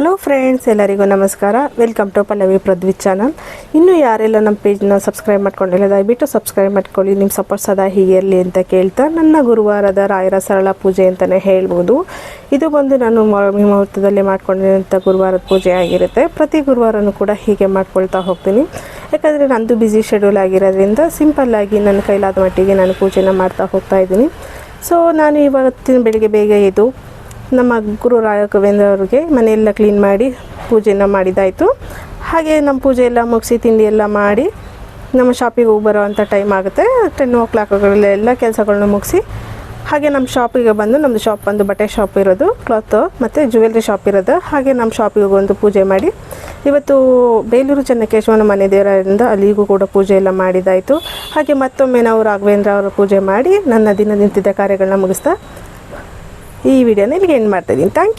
Hello friends ಎಲ್ಲರಿಗೂ ನಮಸ್ಕಾರ. Welcome to Pallavi Pradvi channel ಇನ್ನೂ ಯಾರೆಲ್ಲ ನಮ್ಮ ಪೇಜ್ನ ಸಬ್ಸ್ಕ್ರೈಬ್ ಮಾಡ್ಕೊಂಡಿಲ್ಲ, ದಯವಿಟ್ಟು ಸಬ್ಸ್ಕ್ರೈಬ್ ಮಾಡ್ಕೊಳ್ಳಿ. ನಿಮ್ಮ ಸಪೋರ್ಟ್ ಸದಾ ಹೀಗೆ ಇರಲಿ ಅಂತ ಕೇಳ್ತಾ ನನ್ನ ಗುರುವಾರದ ರಾಯರ ಸರಳ ಪೂಜೆ ಅಂತಲೇ ಹೇಳ್ಬೋದು. ಇದು ಬಂದು ನಾನು ಮುಹೂರ್ತದಲ್ಲಿ ಮಾಡ್ಕೊಂಡಿರೋಂಥ ಗುರುವಾರದ ಪೂಜೆ ಆಗಿರುತ್ತೆ. ಪ್ರತಿ ಗುರುವಾರನೂ ಕೂಡ ಹೀಗೆ ಮಾಡ್ಕೊಳ್ತಾ ಹೋಗ್ತೀನಿ. ಯಾಕಂದರೆ ನಂದು ಬ್ಯುಸಿ ಶೆಡ್ಯೂಲ್ ಆಗಿರೋದ್ರಿಂದ ಸಿಂಪಲ್ಲಾಗಿ ನನ್ನ ಕೈಲಾದ ಮಟ್ಟಿಗೆ ನಾನು ಪೂಜೆನ ಮಾಡ್ತಾ ಹೋಗ್ತಾ ಇದ್ದೀನಿ. ಸೊ ನಾನು ಇವತ್ತಿನ ಬೆಳಿಗ್ಗೆ ಬೇಗ ಎದ್ದು ನಮ್ಮ ಗುರು ರಾಘವೇಂದ್ರ ಅವ್ರಿಗೆ ಮನೆಯೆಲ್ಲ ಕ್ಲೀನ್ ಮಾಡಿ ಪೂಜೆನ ಮಾಡಿದ್ದಾಯಿತು ಹಾಗೆ ನಮ್ಮ ಪೂಜೆ ಎಲ್ಲ ಮುಗಿಸಿ ತಿಂಡಿ ಎಲ್ಲ ಮಾಡಿ ನಮ್ಮ ಶಾಪಿಗೆ ಹೋಗಿ ಬರೋವಂಥ ಟೈಮ್ ಆಗುತ್ತೆ. ಟೆನ್ ಓ ಕ್ಲಾಕ್ಗಳೆಲ್ಲ ಕೆಲಸಗಳನ್ನ ಮುಗಿಸಿ ಹಾಗೆ ನಮ್ಮ ಶಾಪಿಗೆ ಬಂದು ನಮ್ಮದು ಶಾಪ್ ಬಂದು ಬಟ್ಟೆ ಶಾಪ್ ಇರೋದು ಕ್ಲಾತ್ ಮತ್ತು ಜ್ಯುವೆಲ್ರಿ ಶಾಪ್ ಇರೋದು. ಹಾಗೆ ನಮ್ಮ ಶಾಪಿಗೆ ಒಂದು ಪೂಜೆ ಮಾಡಿ ಇವತ್ತು ಬೇಲೂರು ಚೆನ್ನಕೇಶವನ ಮನೆ ದೇವರಿಂದ ಅಲ್ಲಿಗೂ ಕೂಡ ಪೂಜೆ ಎಲ್ಲ ಮಾಡಿದ್ದಾಯಿತು ಹಾಗೆ ಮತ್ತೊಮ್ಮೆ ನಾವು ರಾಘವೇಂದ್ರ ಅವರ ಪೂಜೆ ಮಾಡಿ ನನ್ನ ದಿನ ನಿಂತಿದ್ದ ಕಾರ್ಯಗಳನ್ನ ಮುಗಿಸ್ತಾ ಈ ವಿಡಿಯೋನ ಇಲ್ಲಿಗೆ ಎಂಡ್ ಮಾಡ್ತಾ ಇದ್ದೀನಿ ಥ್ಯಾಂಕ್ ಯು